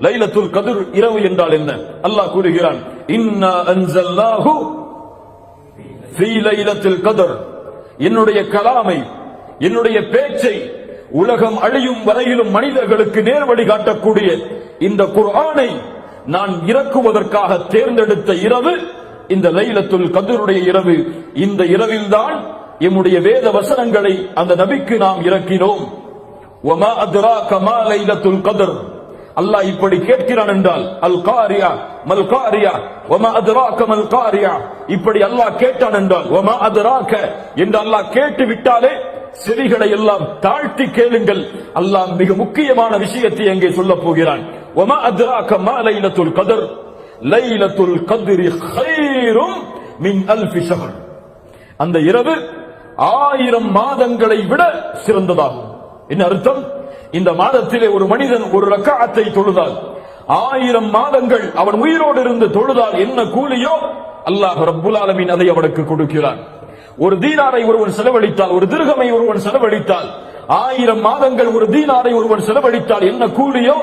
லைலத்துல் கதிர் இரவு என்றால் என்ன? அல்லாஹ் கூறுகிறான் இன்னா அன்சல்லாஹு ஃபீ லைலத்துல் கதர். என்னுடைய கலாமை என்னுடைய பேச்சை உலகம் அழியும் வரையிலும் மனிதர்களுக்கு நேர் காட்டக்கூடிய இந்த குர்ஆனை நான் இறக்குவதற்காக தேர்ந்தெடுத்த இரவு இந்த லைலத்துல் கதிருடைய இரவு. இந்த இரவில்தான் எம்முடைய வேத வசனங்களை அந்த நபிக்கு நாம் இறக்கினோம். ஒமா அத்ரா கமா லைலத்துல் கதர்? அல்லாஹ் இப்படி கேட்கிறான் என்றால் அல் காரியா மல் காரியா ஒமா அதுராக்க மல் காரியா? இப்படி அல்லாஹ் கேட்டான் என்றால் ஒமா அதுராக்க? என்று அல்லாஹ் கேட்டு விட்டாலே செவிகளை எல்லாம் தாழ்த்தி கேளுங்கள். அல்லாஹ் மிக முக்கியமான விஷயத்தை எங்கே சொல்ல போகிறான். ஒமா அதுராக்க மா லைலத்துல் கதர்? லைலத்துல் கதிரி ஹைரும் மின் அல்ஃபி ஷஹர். அந்த இரவு ஆயிரம் மாதங்களை விட சிறந்ததாகும். என்ன அர்த்தம்? இந்த மாதத்திலே ஒரு மனிதன் ஒரு ரக்காத்தை தொழுதால் ஆயிரம் மாதங்கள் அவன் உயிரோடு இருந்து தொழுதால் என்ன கூலியோ? அல்லாஹ் ரப்புல் அதை அவனுக்கு கொடுக்கிறான். ஒரு தீனாரை ஒருவன் செலவழித்தால் ஒரு திருகமை ஒருவன் செலவழித்தால் ஆயிரம் மாதங்கள் ஒரு தீனாரை ஒருவன் செலவழித்தால் என்ன கூலியோ?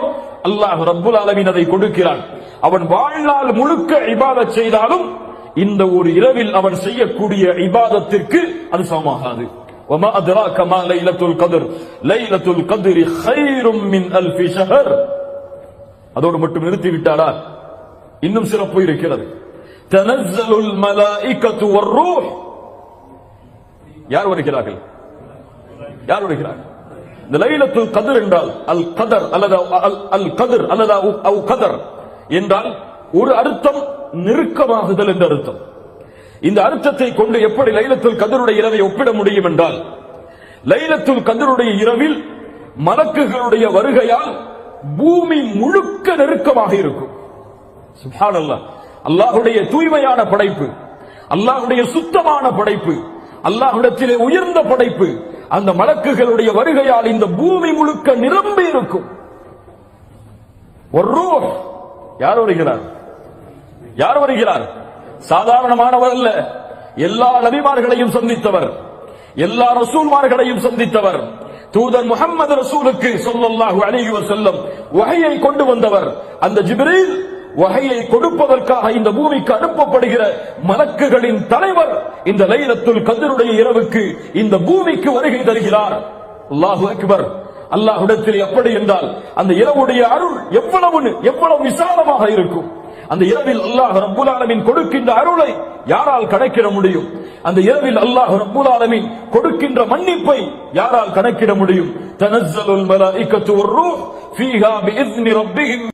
அல்லாஹ் ரப்புல் அலமின் அதை கொடுக்கிறான். அவன் வாழ்நாள் முழுக்க இபாதத் செய்தாலும் இந்த ஒரு இரவில் அவன் செய்யக்கூடிய இபாதத்திற்கு அது சமமாகாது. وما أدراك ما ليلة القدر ليلة القدر خير من ألف شهر அதோடு மட்டும் நிறுத்தி விட்டாரா இன்னும் சிறப்பு இருக்கிறது تنزل الملائكة والروح யார் வருகிறார்கள் யார் வருகிறார்கள் இந்த லைலத்துல் கதிர் என்றால் அல் கதர் அல்லது அல்- அல் கதிர் அல்லது அவு- அவு கதர் என்றால் ஒரு அர்த்தம் நெருக்கமாகுதல் என்ற அர்த்தம் இந்த அர்த்தத்தை கொண்டு எப்படி லைலத்துல் கதருடைய இரவை ஒப்பிட முடியும் என்றால் லைலத்துல் கதருடைய இரவில் மலக்குகளுடைய வருகையால் பூமி முழுக்க நெருக்கமாக இருக்கும். அல்லாஹுடைய தூய்மையான படைப்பு அல்லாஹ்வுடைய சுத்தமான படைப்பு அல்லாஹுடத்திலே உயர்ந்த படைப்பு அந்த மலக்குகளுடைய வருகையால் இந்த பூமி முழுக்க நிரம்பி இருக்கும். ஒரு யார் வருகிறார்? யார் வருகிறார்? சாதாரணமானவர் அல்ல. எல்லா நபிமார்களையும் சந்தித்தவர். எல்லா ரசூல்மார்களையும் சந்தித்தவர். தூதர் முகமது ரசூலுக்கு சொல்லல்லாஹு அழகி செல்லும் வகையை கொண்டு வந்தவர். அந்த ஜிப்ரீல் வகையை கொடுப்பதற்காக இந்த பூமிக்கு அனுப்பப்படுகிற மலக்குகளின் தலைவர் இந்த லைலத்துல் கதிருடைய இரவுக்கு இந்த பூமிக்கு வருகை தருகிறார். அல்லாஹு அக்பர். அல்லாஹ்விடத்தில் எப்படி என்றால் அந்த இரவுடைய அருள் எவ்வளவு எவ்வளவு விசாலமாக இருக்கும். அந்த இரவில் அல்லாஹ் ரப்புல் ஆலமின் கொடுக்கின்ற அருளை யாரால் கணக்கிட முடியும்? அந்த இரவில் அல்லாஹ் ரப்புல் ஆலமின் கொடுக்கின்ற மன்னிப்பை யாரால் கணக்கிட முடியும்? தனஸ்ஸலுல் மலாயிகத்து வர்ரூஹ் ஃபீஹா பிஇذن ரப்பிஹிம்.